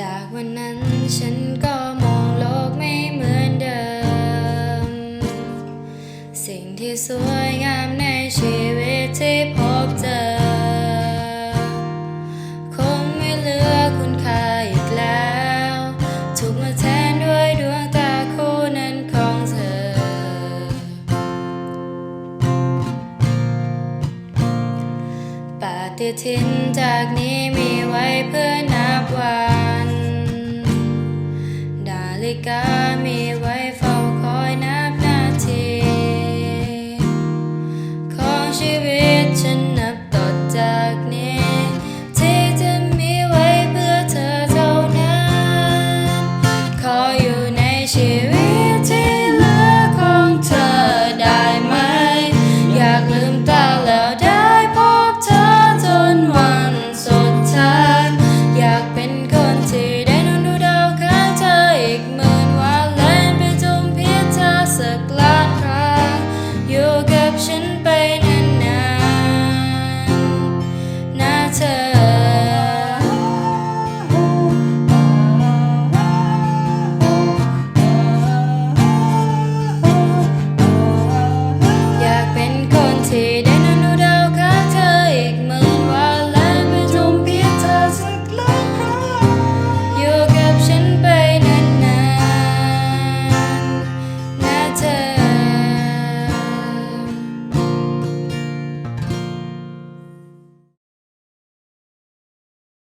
จากวันนั้นฉันก็มองโลกไม่เหมือนเดิม สิ่งที่สวยงามในชีวิตที่พบเจอ คงไม่เหลือคุณค่าอีกแล้ว ถูกมาแทนด้วยดวงตาคู่นั้นของเธอ ปฏิทินจากนี้มีไว้เพื่อนับวัน น